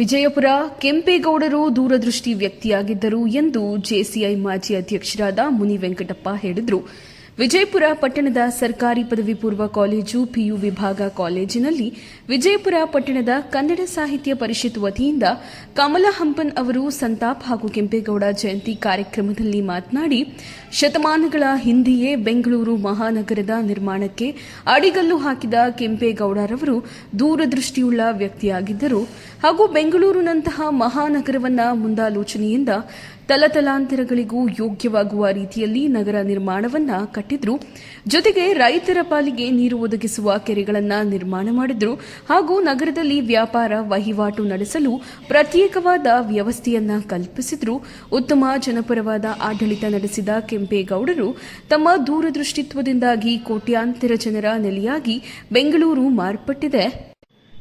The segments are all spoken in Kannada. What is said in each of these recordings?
ವಿಜಯಪುರ ಕೆಂಪೇಗೌಡರು ದೂರದೃಷ್ಟಿ ವ್ಯಕ್ತಿಯಾಗಿದ್ದರು ಎಂದು ಜೆಸಿಐ ಮಾಜಿ ಅಧ್ಯಕ್ಷರಾದ ಮುನಿ ವೆಂಕಟಪ್ಪ ಹೇಳಿದರು. ವಿಜಯಪುರ ಪಟ್ಟಣದ ಸರ್ಕಾರಿ ಪದವಿ ಪೂರ್ವ ಕಾಲೇಜು ಪಿಯು ವಿಭಾಗ ಕಾಲೇಜಿನಲ್ಲಿ ವಿಜಯಪುರ ಪಟ್ಟಣದ ಕನ್ನಡ ಸಾಹಿತ್ಯ ಪರಿಷತ್ ವತಿಯಿಂದ ಕಮಲ ಹಂಪನ್ ಅವರು ಸಂತಾಪ್ ಹಾಗೂ ಕೆಂಪೇಗೌಡ ಜಯಂತಿ ಕಾರ್ಯಕ್ರಮದಲ್ಲಿ ಮಾತನಾಡಿ, ಶತಮಾನಗಳ ಹಿಂದೆಯೇ ಬೆಂಗಳೂರು ಮಹಾನಗರದ ನಿರ್ಮಾಣಕ್ಕೆ ಅಡಿಗಲ್ಲು ಹಾಕಿದ ಕೆಂಪೇಗೌಡರವರು ದೂರದೃಷ್ಟಿಯುಳ್ಳ ವ್ಯಕ್ತಿಯಾಗಿದ್ದರು. ಹಾಗೂ ಬೆಂಗಳೂರಿನಂತಹ ಮಹಾನಗರವನ್ನ ಮುಂದಾಲೋಚನೆಯಿಂದ ತಲತಲಾಂತರಗಳಿಗೂ ಯೋಗ್ಯವಾಗುವ ರೀತಿಯಲ್ಲಿ ನಗರ ನಿರ್ಮಾಣವನ್ನ ಕಟ್ಟಿದ್ರು. ಜೊತೆಗೆ ರೈತರ ಪಾಲಿಗೆ ನೀರು ಒದಗಿಸುವ ಕೆರೆಗಳನ್ನು ನಿರ್ಮಾಣ ಮಾಡಿದ್ರು. ಹಾಗೂ ನಗರದಲ್ಲಿ ವ್ಯಾಪಾರ ವಹಿವಾಟು ನಡೆಸಲು ಪ್ರತ್ಯೇಕವಾದ ವ್ಯವಸ್ಥೆಯನ್ನ ಕಲ್ಪಿಸಿದ್ರು. ಉತ್ತಮ ಜನಪರವಾದ ಆಡಳಿತ ನಡೆಸಿದ ಕೆಂಪೇಗೌಡರು ತಮ್ಮ ದೂರದೃಷ್ಟಿತ್ವದಿಂದಾಗಿ ಕೋಟ್ಯಾಂತರ ಜನರ ನೆಲೆಯಾಗಿ ಬೆಂಗಳೂರು ಮಾರ್ಪಟ್ಟಿದೆ.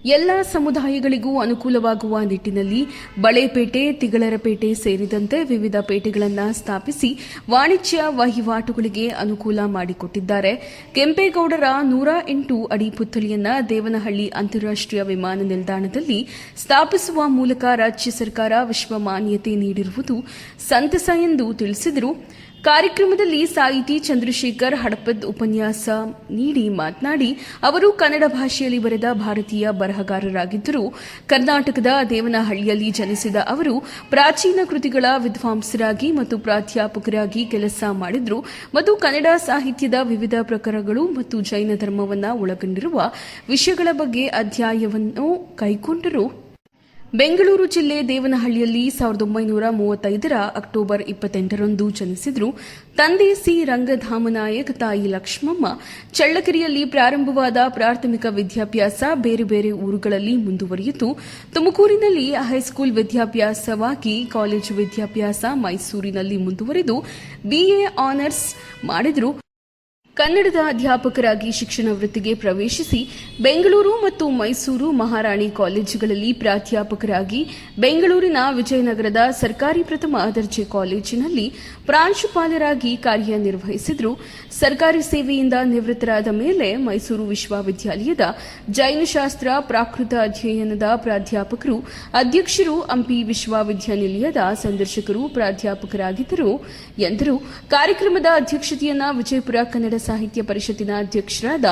ಎಲ್ಲ ಸಮುದಾಯಗಳಿಗೂ ಅನುಕೂಲವಾಗುವ ನಿಟ್ಟಿನಲ್ಲಿ ಬಳೆಪೇಟೆ, ತಿಗಳರಪೇಟೆ ಸೇರಿದಂತೆ ವಿವಿಧ ಪೇಟೆಗಳನ್ನು ಸ್ಥಾಪಿಸಿ ವಾಣಿಜ್ಯ ವಹಿವಾಟುಗಳಿಗೆ ಅನುಕೂಲ ಮಾಡಿಕೊಟ್ಟಿದ್ದಾರೆ. ಕೆಂಪೇಗೌಡರ ನೂರ ಎಂಟು ಅಡಿ ಪುತ್ಥಳಿಯನ್ನ ದೇವನಹಳ್ಳಿ ಅಂತಾರಾಷ್ಟೀಯ ವಿಮಾನ ನಿಲ್ದಾಣದಲ್ಲಿ ಸ್ಥಾಪಿಸುವ ಮೂಲಕ ರಾಜ್ಯ ಸರ್ಕಾರ ವಿಶ್ವಮಾನ್ಯತೆ ನೀಡಿರುವುದು ಸಂತಸ ಎಂದು ತಿಳಿಸಿದರು. ಕಾರ್ಯಕ್ರಮದಲ್ಲಿ ಸಾಹಿತಿ ಚಂದ್ರಶೇಖರ್ ಹಡಪದ್ ಉಪನ್ಯಾಸ ನೀಡಿ ಮಾತನಾಡಿ, ಅವರು ಕನ್ನಡ ಭಾಷೆಯಲ್ಲಿ ಬರೆದ ಭಾರತೀಯ ಬರಹಗಾರರಾಗಿದ್ದರು. ಕರ್ನಾಟಕದ ದೇವನಹಳ್ಳಿಯಲ್ಲಿ ಜನಿಸಿದ ಅವರು ಪ್ರಾಚೀನ ಕೃತಿಗಳ ವಿದ್ವಾಂಸರಾಗಿ ಮತ್ತು ಪ್ರಾಧ್ಯಾಪಕರಾಗಿ ಕೆಲಸ ಮಾಡಿದ್ರು. ಮತ್ತು ಕನ್ನಡ ಸಾಹಿತ್ಯದ ವಿವಿಧ ಪ್ರಕಾರಗಳು ಮತ್ತು ಜೈನ ಧರ್ಮವನ್ನು ಒಳಗೊಂಡಿರುವ ವಿಷಯಗಳ ಬಗ್ಗೆ ಅಧ್ಯಾಯವನ್ನು ಕೈಗೊಂಡರು. ಬೆಂಗಳೂರು ಜಿಲ್ಲೆ ದೇವನಹಳ್ಳಿಯಲ್ಲಿ ಸಾವಿರದ ಒಂಬೈನೂರ ಮೂವತ್ತೈದರ ಅಕ್ಟೋಬರ್ ಇಪ್ಪತ್ತೆಂಟರಂದು ಜನಿಸಿದ್ರು ತಂದೆ ಸಿ ರಂಗಧಾಮನಾಯಕ್ ತಾಯಿ ಲಕ್ಷ್ಮಮ್ಮ. ಚಳ್ಳಕೆರೆಯಲ್ಲಿ ಪ್ರಾರಂಭವಾದ ಪ್ರಾಥಮಿಕ ವಿದ್ಯಾಭ್ಯಾಸ ಬೇರೆ ಬೇರೆ ಊರುಗಳಲ್ಲಿ ಮುಂದುವರಿಯಿತು. ತುಮಕೂರಿನಲ್ಲಿ ಹೈಸ್ಕೂಲ್ ವಿದ್ಯಾಭ್ಯಾಸವಾಗಿ ಕಾಲೇಜು ವಿದ್ಯಾಭ್ಯಾಸ ಮೈಸೂರಿನಲ್ಲಿ ಮುಂದುವರಿದು ಬಿಎ ಆನರ್ಸ್ ಮಾಡಿದ್ರು. ಕನ್ನಡದ ಅಧ್ಯಾಪಕರಾಗಿ ಶಿಕ್ಷಣ ವೃತ್ತಿಗೆ ಪ್ರವೇಶಿಸಿ ಬೆಂಗಳೂರು ಮತ್ತು ಮೈಸೂರು ಮಹಾರಾಣಿ ಕಾಲೇಜುಗಳಲ್ಲಿ ಪ್ರಾಧ್ಯಾಪಕರಾಗಿ ಬೆಂಗಳೂರಿನ ವಿಜಯನಗರದ ಸರ್ಕಾರಿ ಪ್ರಥಮ ದರ್ಜೆ ಕಾಲೇಜಿನಲ್ಲಿ ಪ್ರಾಂಶುಪಾಲರಾಗಿ ಕಾರ್ಯನಿರ್ವಹಿಸಿದರು. ಸರ್ಕಾರಿ ಸೇವೆಯಿಂದ ನಿವೃತ್ತರಾದ ಮೇಲೆ ಮೈಸೂರು ವಿಶ್ವವಿದ್ಯಾಲಯದ ಜೈನಶಾಸ್ತ್ರ ಪ್ರಾಕೃತ ಅಧ್ಯಯನದ ಪ್ರಾಧ್ಯಾಪಕರು, ಅಧ್ಯಕ್ಷರು, ಹಂಪಿ ವಿಶ್ವವಿದ್ಯಾನಿಲಯದ ಸಂದರ್ಶಕರು, ಪ್ರಾಧ್ಯಾಪಕರಾಗಿದ್ದರು ಎಂದರು. ಕಾರ್ಯಕ್ರಮದ ಅಧ್ಯಕ್ಷತೆಯನ್ನು ವಿಜಯಪುರ ಕನ್ನಡ ಸಾಹಿತ್ಯ ಪರಿಷತ್ತಿನ ಅಧ್ಯಕ್ಷರಾದ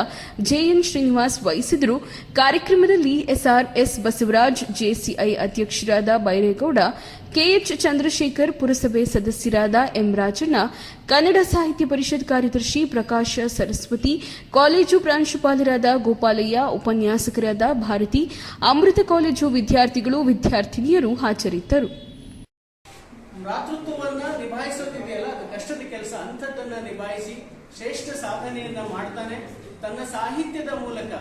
ಜೆಎನ್ ಶ್ರೀನಿವಾಸ್ ವಹಿಸಿದರು ಕಾರ್ಯಕ್ರಮದಲ್ಲಿ ಎಸ್ಆರ್ಎಸ್ ಬಸವರಾಜ್, ಜೆಸಿಐ ಅಧ್ಯಕ್ಷರಾದ ಬೈರೇಗೌಡ, ಕೆಎಚ್ ಚಂದ್ರಶೇಖರ್ ಪುರಸಭೆ ಸದಸ್ಯರಾದ ಎಂ ರಾಜಣ್ಣ, ಕನ್ನಡ ಸಾಹಿತ್ಯ ಪರಿಷತ್ ಕಾರ್ಯದರ್ಶಿ ಪ್ರಕಾಶ ಸರಸ್ವತಿ, ಕಾಲೇಜು ಪ್ರಾಂಶುಪಾಲರಾದ ಗೋಪಾಲಯ್ಯ, ಉಪನ್ಯಾಸಕರಾದ ಭಾರತಿ, ಅಮೃತ ಕಾಲೇಜು ವಿದ್ಯಾರ್ಥಿಗಳು, ವಿದ್ಯಾರ್ಥಿನಿಯರು ಹಾಜರಿದ್ದರು. ನಿಭಾಯಿಸೋದಿದೆಯಲ್ಲ, ಅದು ಕಷ್ಟದ ಕೆಲಸ, ಅಂಥದ್ದನ್ನು ನಿಭಾಯಿಸಿ ಶ್ರೇಷ್ಠ ಸಾಧನೆಯನ್ನ ಮಾಡ್ತಾನೆ. ತನ್ನ ಸಾಹಿತ್ಯದ ಮೂಲಕ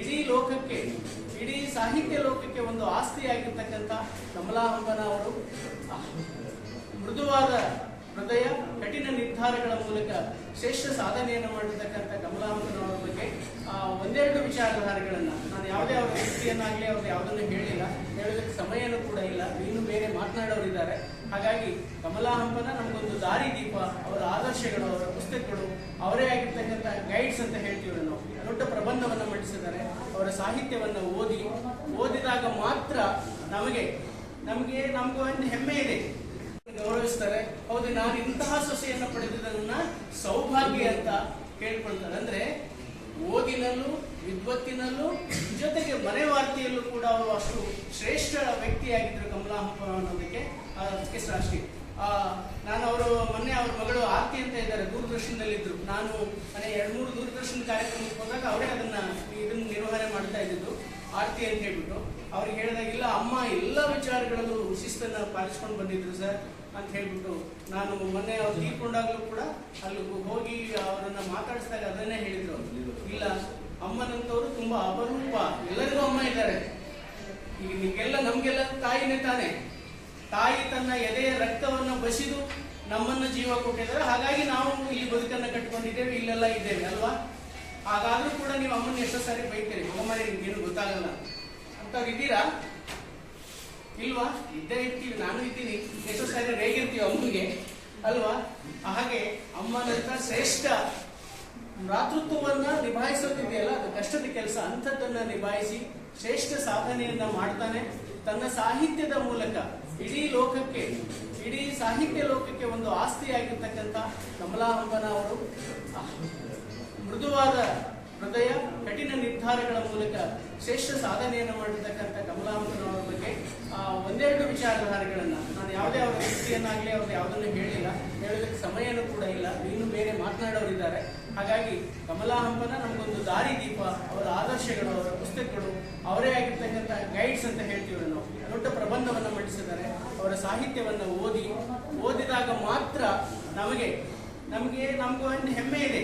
ಇಡೀ ಲೋಕಕ್ಕೆ, ಇಡೀ ಸಾಹಿತ್ಯ ಲೋಕಕ್ಕೆ ಒಂದು ಆಸ್ತಿಯಾಗಿರ್ತಕ್ಕಂಥ ಕಮಲಾಹಂಬನ ಅವರು ಮೃದುವಾದ ಹೃದಯ, ಕಠಿಣ ನಿರ್ಧಾರಗಳ ಮೂಲಕ ಶ್ರೇಷ್ಠ ಸಾಧನೆಯನ್ನು ಮಾಡಿರ್ತಕ್ಕಂಥ ಕಮಲಾಹಂಬನ ಅವರ ಬಗ್ಗೆ ಒಂದೆರಡು ವಿಚಾರಧಾರೆಗಳನ್ನು, ನಾನು ಯಾವುದೇ ಅವರ ವ್ಯಕ್ತಿಯನ್ನಾಗಲಿ ಅವ್ರದ್ದು ಯಾವುದನ್ನು ಹೇಳಿಲ್ಲ. ಹೇಳೋದಕ್ಕೆ ಸಮಯನೂ ಕೂಡ ಇಲ್ಲ. ಇನ್ನು ಬೇರೆ ಮಾತನಾಡೋರಿದ್ದಾರೆ. ಹಾಗಾಗಿ ಕಮಲಾ ಹಂಪನ ನಮಗೊಂದು ದಾರಿ ದೀಪ, ಅವರ ಆದರ್ಶಗಳು, ಅವರ ಪುಸ್ತಕಗಳು, ಅವರೇ ಆಗಿರ್ತಕ್ಕಂಥ ಗೈಡ್ಸ್ ಅಂತ ಹೇಳ್ತೀವಿ ನಾವು. ದೊಡ್ಡ ಪ್ರಬಂಧವನ್ನು ಮಂಡಿಸಿದ್ದಾರೆ. ಅವರ ಸಾಹಿತ್ಯವನ್ನು ಓದಿ, ಓದಿದಾಗ ಮಾತ್ರ ನಮಗೆ ನಮಗೆ, ನಮಗೂ ಒಂದು ಹೆಮ್ಮೆ ಇದೆ. ಗೌರವಿಸ್ತಾರೆ. ಹೌದು, ನಾನು ಇಂತಹ ಸೊಸೆಯನ್ನು ಪಡೆದಿದ್ದನ್ನ ಸೌಭಾಗ್ಯ ಅಂತ ಕೇಳ್ಕೊಳ್ತಾರೆ. ಅಂದ್ರೆ ಓದಿನಲ್ಲೂ, ವಿದ್ವತ್ತಿನಲ್ಲೂ ಜೊತೆಗೆ ಮನೆ ವಾರ್ತೆಯಲ್ಲೂ ಕೂಡ ಅವರು ಅಷ್ಟು ಶ್ರೇಷ್ಠ ವ್ಯಕ್ತಿಯಾಗಿದ್ದರು ಕಮಲಾ ಹಂಪ ಅನ್ನೋದಕ್ಕೆ ಸಾಕ್ಷಿ ಆ, ನಾನು ಅವರು ಮೊನ್ನೆ ಅವ್ರ ಮಗಳು ಆರ್ತಿ ಅಂತ ಇದ್ದಾರೆ ದೂರದರ್ಶನದಲ್ಲಿದ್ದರು ನಾನು ಮನೆ ಎರಡು ಮೂರು ದೂರದರ್ಶನ ಕಾರ್ಯಕ್ರಮಕ್ಕೆ ಹೋದಾಗ ಅವರೇ ಅದನ್ನು ಇದನ್ನು ನಿರ್ವಹಣೆ ಮಾಡ್ತಾ ಇದ್ದಿದ್ದು ಆರ್ತಿ ಅಂತ ಹೇಳ್ಬಿಟ್ಟು. ಅವ್ರಿಗೆ ಹೇಳಿದಾಗ ಇಲ್ಲ ಅಮ್ಮ ಎಲ್ಲ ವಿಚಾರಗಳಲ್ಲೂ ಶಿಸ್ತನ್ನು ಪಾಲಿಸ್ಕೊಂಡು ಬಂದಿದ್ರು ಸರ್ ಅಂತ ಹೇಳ್ಬಿಟ್ಟು ನಾನು ಮೊನ್ನೆ ಅವ್ರು ತೀರ್ಕೊಂಡಾಗಲೂ ಕೂಡ ಅಲ್ಲಿ ಹೋಗಿ ಅವರನ್ನು ಮಾತಾಡಿಸಿದಾಗ ಅದನ್ನೇ ಹೇಳಿದರು. ಇಲ್ಲ ಅಮ್ಮನಂತವ್ರು ತುಂಬಾ ಅಪರೂಪ. ಎಲ್ಲರಿಗೂ ಅಮ್ಮ ಇದ್ದಾರೆ. ಈಗ ನಿಮಗೆಲ್ಲ, ನಮ್ಗೆಲ್ಲ ತಾಯಿನೇ ತಾನೆ ತಾಯಿ ತನ್ನ ಎದೆಯ ರಕ್ತವನ್ನ ಬಸಿದು ನಮ್ಮನ್ನ ಜೀವ ಕೊಟ್ಟಿದ್ದಾರೆ. ಹಾಗಾಗಿ ನಾವು ಇಲ್ಲಿ ಬದುಕನ್ನ ಕಟ್ಕೊಂಡಿದ್ದೇವೆ. ಇಲ್ಲೆಲ್ಲ ಇದ್ದೇವೆ, ಅಲ್ವಾ? ಹಾಗಾದ್ರೂ ಕೂಡ ನೀವು ಅಮ್ಮನ ಎಷ್ಟೋ ಸಾರಿ ಬೈತೀರಿ. ಅಮ್ಮಮ್ಮನೆ ನಿಮ್ಗೇನು ಗೊತ್ತಾಗಲ್ಲ. ಅಂತವ್ರು ಇದ್ದೀರಾ? ಇಲ್ವಾ? ಇದ್ದೇ ಇರ್ತೀವಿ. ನಾನು ಇದ್ದೀನಿ. ಎಷ್ಟೋ ಸಾರಿ ರೇಗಿರ್ತೀವಿ ಅಮ್ಮನಿಗೆ. ಅಲ್ವಾ? ಹಾಗೆ ಅಮ್ಮನಂತ ಶ್ರೇಷ್ಠ ಭ್ರಾತೃತ್ವವನ್ನ ನಿಭಾಯಿಸೋದಿದೆಯಲ್ಲ ಅದು ಕಷ್ಟದ ಕೆಲಸ. ಅಂಥದ್ದನ್ನ ನಿಭಾಯಿಸಿ ಶ್ರೇಷ್ಠ ಸಾಧನೆಯನ್ನ ಮಾಡ್ತಾನೆ. ತನ್ನ ಸಾಹಿತ್ಯದ ಮೂಲಕ ಇಡೀ ಲೋಕಕ್ಕೆ, ಇಡೀ ಸಾಹಿತ್ಯ ಲೋಕಕ್ಕೆ ಒಂದು ಆಸ್ತಿಯಾಗಿರ್ತಕ್ಕಂಥ ಕಮಲಾ ಹಂಪನ ಅವರು ಮೃದುವಾದ ಹೃದಯ, ಕಠಿಣ ನಿರ್ಧಾರಗಳ ಮೂಲಕ ಶ್ರೇಷ್ಠ ಸಾಧನೆಯನ್ನು ಮಾಡಿರ್ತಕ್ಕಂಥ ಕಮಲಾಂಬನವರ ಬಗ್ಗೆ ಒಂದೆರಡು ವಿಚಾರಧಾರೆಗಳನ್ನ, ನಾನು ಯಾವುದೇ ಅವರ ವ್ಯಕ್ತಿಯನ್ನಾಗಲಿ ಅವ್ರದ್ದು ಯಾವುದನ್ನು ಹೇಳಿಲ್ಲ ಹೇಳೋದಕ್ಕೆ ಸಮಯನೂ ಕೂಡ ಇಲ್ಲ ಇನ್ನು ಬೇರೆ ಮಾತನಾಡೋರಿದ್ದಾರೆ. ಹಾಗಾಗಿ ಕಮಲಾ ಹಂಪನ ನಮಗೊಂದು ದಾರಿದೀಪ ಅವರ ಆದರ್ಶಗಳು, ಅವರ ಪುಸ್ತಕಗಳು, ಅವರೇ ಆಗಿರ್ತಕ್ಕಂಥ ಗೈಡ್ಸ್ ಅಂತ ಹೇಳ್ತೀವಿ ನಾವು. ದೊಡ್ಡ ಪ್ರಬಂಧವನ್ನು ಮಂಡಿಸಿದ್ದಾರೆ. ಅವರ ಸಾಹಿತ್ಯವನ್ನು ಓದಿ, ಓದಿದಾಗ ಮಾತ್ರ ನಮಗೆ ನಮಗೆ, ನಮಗೂ ಒಂದು ಹೆಮ್ಮೆ ಇದೆ.